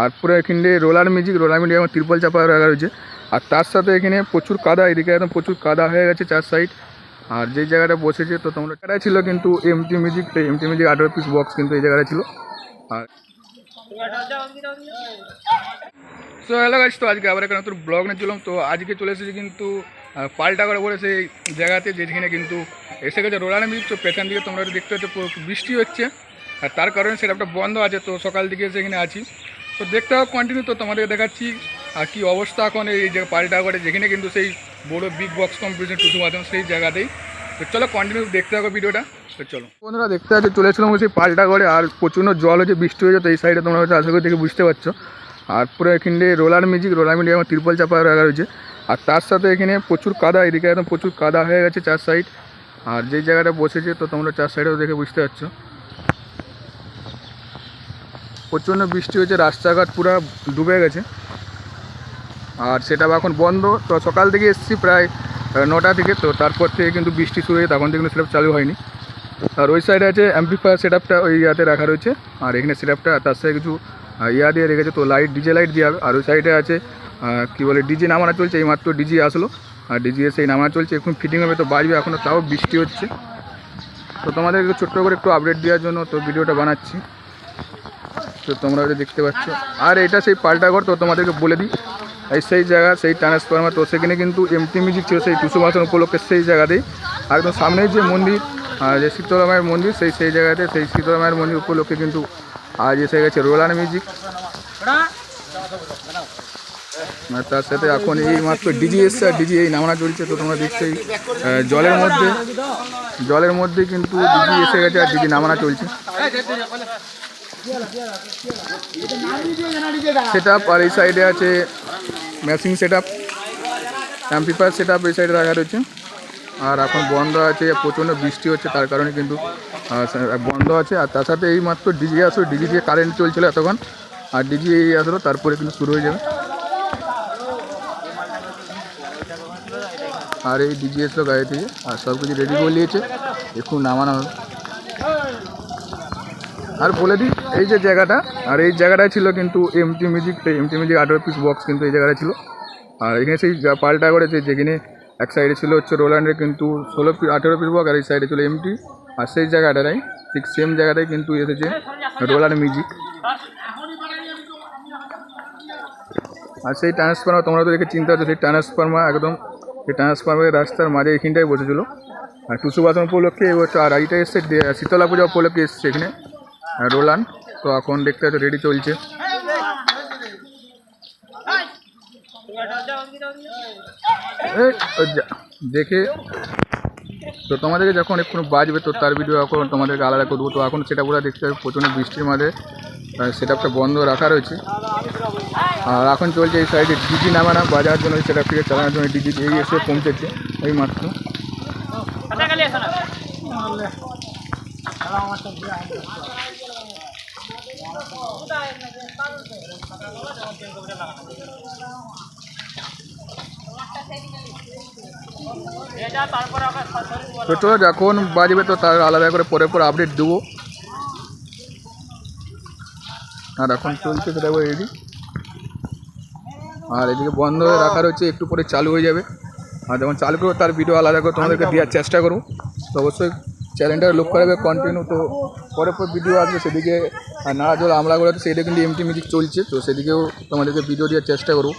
আর পুরো এখানে roller music roller music এবং ত্রিপল চাপা রাখা রয়েছে। আর তার সাথে এখানে প্রচুর কাদা, এদিকে একদম প্রচুর কাদা হয়ে গেছে চার সাইড আর যেই জায়গাটা বসেছে, তো তোমরা জায়গাটায় ছিল কিন্তু এমটি মিউজিক এমটি মিউজিক আঠারো পিস বক্স কিন্তু এই জায়গাটা ছিল। আর সো হ্যালো গাইস তো আজকে আবার একটা নতুন ব্লগ নিয়ে চললাম তো আজকে চলে এসেছি কিন্তু পাল্টা করে বলে সেই জায়গাতে যেখানে কিন্তু এসে গেছে রোলার মিউজিক তো পেছন দিকে তোমরা দেখতে পুরো বৃষ্টি হচ্ছে। আর তার কারণে সেটা একটা বন্ধ আছে। তো সকাল দিকে সেখানে আছি। তো দেখতে হবে কন্টিনিউ তো তোমাদের দেখাচ্ছি, আর কি অবস্থা এখন এই যে পাল্টা করে যেখানে কিন্তু সেই বড় বিগ বক্স কম্পিটিশন টুসু মাধ্যম সেই জায়গাতেই। তো চলো কন্টিনিউ দেখতে হবে ভিডিওটা তো চলো। বন্ধুরা, দেখতে আছে চলেছিলাম সেই পাল্টা করে আর প্রচণ্ড জল হচ্ছে, বৃষ্টি হয়েছে, তো এই সাইডে তোমরা হয়তো আশা করি দেখে বুঝতে পারছ। আর পুরো এখানে রোলার মিউজিক রোলার মিউজিক এবং ত্রিপল চাপা রাখা রয়েছে আর তার সাথে এখানে প্রচুর কাদা, এদিকে একদম প্রচুর কাদা হয়ে গেছে চার সাইড আর যেই জায়গাটা বসেছে, তো তোমরা চার সাইডেও দেখে বুঝতে পারছ। প্রচণ্ড বৃষ্টি হয়েছে, রাস্তাঘাট পুরো ডুবে গেছে। আর সেটা এখন বন্ধ। তো সকাল থেকে এসেছি প্রায় নটা থেকে। তো তারপর থেকে কিন্তু বৃষ্টি শুরু হয়েছে, তখন থেকে কিন্তু সেটা চালু হয়নি। আর ওই সাইডে আছে অ্যাম্পিফায়ার সেট আপটা ওই ইয়াতে রাখা রয়েছে। আর এখানে সেট আপটা তার সাথে কিছু ইয়া দিয়ে রেখেছে। তো লাইট ডিজে লাইট দিয়ে আর ওই সাইডে আছে কি বলে ডিজে নামানো চলছে, এই মাত্র ডিজি আসলো। আর ডিজি এসে এই নামানো চলছে, এখন ফিটিং হবে, তো বাজবে এখনও তাও বৃষ্টি হচ্ছে। তো তোমাদেরকে ছোট্ট করে একটু আপডেট দেওয়ার জন্য তো ভিডিওটা বানাচ্ছি। তো তোমরা দেখতে পাচ্ছ। আর এটা সেই পাল্টা ঘর, তো তোমাদেরকে বলে দিই। এই সেই জায়গা, সেই ট্রান্সফরমার তো সেখানে কিন্তু এমটি মিউজিক ছিল সেই টুসু মাসন উপলক্ষে সেই জায়গাতেই একদম সামনের যে মন্দির যে শীতলা মায়ের মন্দির, সেই সেই জায়গাতে, সেই শীতলা মায়ের মন্দির উপলক্ষে কিন্তু আজ এসে গেছে রোলার মিউজিক আর তার সাথে এখন এই মাত্র ডিজি এসছে, আর ডিজি এই নামানা চলছে, তো তোমরা দেখছেই জলের মধ্যে জলের মধ্যে কিন্তু ডিজি এসে গেছে, আর ডিজি নামানা চলছে। সেট আপ আর এই সাইডে আছে matching set up amplifier set up এই সাইডে রাখা রয়েছে। আর এখন বন্ধ আছে, প্রচণ্ড বৃষ্টি হচ্ছে, তার কারণে কিন্তু বন্ধ আছে। আর তার সাথে এই মাত্র ডিজি আসলো, ডিজি দিয়ে কারেন্ট চলছিল এতক্ষণ। আর ডিজি এই আসলো, তারপরে কিন্তু শুরু হয়ে যাবে। আর এই ডিজি এসলো গাড়ি থেকে, আর সব কিছু রেডি করে নিয়েছে। একটু নামানো হবে। আর বলে দিই, এই যে জায়গাটা, আর এই জায়গাটায় ছিল কিন্তু এমটি মিউজিক এমটি মিউজিক আঠারো পিস বক্স কিন্তু এই জায়গাটা ছিল। আর এখানে সেই পাল্টা করেছে যেখানে এক সাইডে ছিল হচ্ছে রোল্যান্ডের কিন্তু ষোলো পিস আঠেরো পিস বক্স আর এই সাইডে ছিল এমটি আর সেই জায়গাটাই ঠিক সেম জায়গাটাই কিন্তু এসেছে রোলার মিউজিক আর সেই ট্রান্সফর্মার তোমরা তো দেখে চিন্তা হচ্ছে, সেই ট্রান্সফর্মার একদম, সেই ট্রান্সফর্মারের রাস্তার মাঝে এইখানটায় বসেছিল। আর টুসু বাসন উপলক্ষে এবছর আর এইটা এসছে শীতলা পূজা উপলক্ষে এসছে এখানে। রোলান, তো এখন দেখতে হচ্ছে রেডি চলছে। দেখে। তো তোমাদেরকে যখন একটু বাজবে, তো তার ভিডিও এখন তোমাদেরকে আলাদা করব তো এখন সেটা পুরো দেখতে হবে, প্রচণ্ড বৃষ্টির মাঝে। সেট আপটা বন্ধ রাখা রয়েছে। আর এখন চলছে এই সাইডে ডিজি নামানো বাজার জন্য সেট আপটিকে চালানোর জন্য ডিজি এই এসে পৌঁছেছে। এই মাত্র। যখন বাজবে তো তার আলাদা করে পরে পরে আপডেট দেবো। আর এখন চলছে সেটা রেডি আর এদিকে বন্ধ হয়ে রাখা রয়েছে, একটু পরে চালু হয়ে যাবে। আর যখন চালু করব, তার ভিডিও আলাদা করে তোমাদেরকে দেওয়ার চেষ্টা করব। তো অবশ্যই চ্যানেলটা লক্ষ্য রাখবে কন্টিনিউ তো পরে পর ভিডিও আসবে, সেদিকে নাড়া জল আমলাগুলো তো সেইটা কিন্তু এমটি মিউজিক চলছে, তো সেদিকেও তোমাদেরকে ভিডিও দেওয়ার চেষ্টা করব।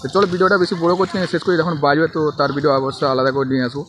তো চলো ভিডিওটা বেশি বড়ো করছি না, শেষ করি, যখন বাজবে তো তার ভিডিও অবশ্যই আলাদা করে নিয়ে আসব।